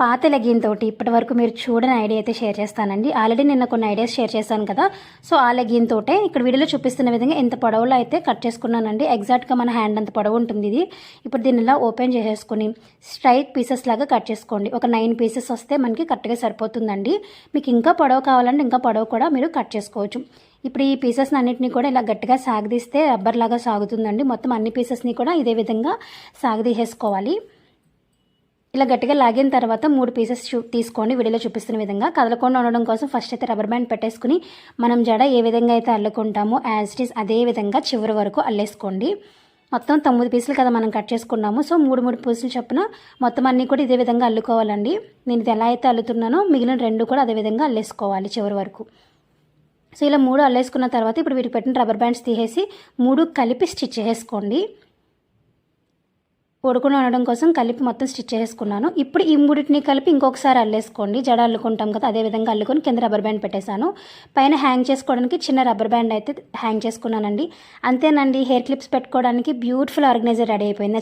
పాత లెగిన్ తోటి ఇప్పటి వరకు మీరు చూడని ఐడియా అయితే షేర్ చేస్తానండి. ఆల్రెడీ నిన్న కొన్ని ఐడియాస్ షేర్ చేశాను కదా. సో ఆ లెగిన్ తోటే ఇక్కడ వీడియోలో చూపిస్తున్న విధంగా ఎంత పొడవులో అయితే కట్ చేసుకున్నానండి. ఎగ్జాక్ట్గా మన హ్యాండ్ అంత పొడవు ఉంటుంది ఇది. ఇప్పుడు దీన్ని ఇలా ఓపెన్ చేసేసుకుని స్ట్రైట్ పీసెస్ లాగా కట్ చేసుకోండి. ఒక నైన్ పీసెస్ వస్తే మనకి కరెక్ట్గా సరిపోతుందండి. మీకు ఇంకా పొడవు కావాలంటే ఇంకా పొడవు కూడా మీరు కట్ చేసుకోవచ్చు. ఇప్పుడు ఈ పీసెస్ అన్నింటినీ కూడా ఇలా గట్టిగా సాగదీస్తే రబ్బర్ లాగా సాగుతుందండి. మొత్తం అన్ని పీసెస్ని కూడా ఇదే విధంగా సాగదీసేసుకోవాలి. ఇలా గట్టిగా లాగిన తర్వాత మూడు పీసెస్ చూ తీసుకోండి. వీడియోలో చూపిస్తున్న విధంగా కదలకుండా ఉండడం కోసం ఫస్ట్ అయితే రబ్బర్ బ్యాండ్ పెట్టేసుకుని మనం జడ ఏ విధంగా అయితే అల్లుకుంటామో యాజ్ ఇట్ ఈస్ అదే విధంగా చివరి వరకు అల్లేసుకోండి. మొత్తం తొమ్మిది పీసులు కదా మనం కట్ చేసుకున్నాము. సో మూడు మూడు పీసులు చొప్పున మొత్తం అన్నీ కూడా ఇదే విధంగా అల్లుకోవాలండి. నేను ఇది ఎలా అయితే అల్లుతున్నానో మిగిలిన రెండు కూడా అదే విధంగా అల్లేసుకోవాలి చివరి వరకు. సో ఇలా మూడు అల్లేసుకున్న తర్వాత ఇప్పుడు వీటికి పెట్టిన రబ్బర్ బ్యాండ్స్ తీసేసి మూడు కలిపి స్టిచ్ చేసుకోండి పొడుకుని ఉండడం కోసం కలిపి మొత్తం స్టిచ్ చేసుకున్నాను. ఇప్పుడు ఈ మూడింటిని కలిపి ఇంకొకసారి అల్లేసుకోండి. జడ అల్లుకుంటాం కదా అదే విధంగా అల్లుకొని కింద రబ్బర్ బ్యాండ్ పెట్టేశాను. పైన హ్యాంగ్ చేసుకోవడానికి చిన్న రబ్బర్ బ్యాండ్ అయితే హ్యాంగ్ చేసుకున్నానండి. అంతేనండి హెయిర్ క్లిప్స్ పెట్టుకోవడానికి బ్యూటిఫుల్ ఆర్గనైజర్ రెడీ అయిపోయింది.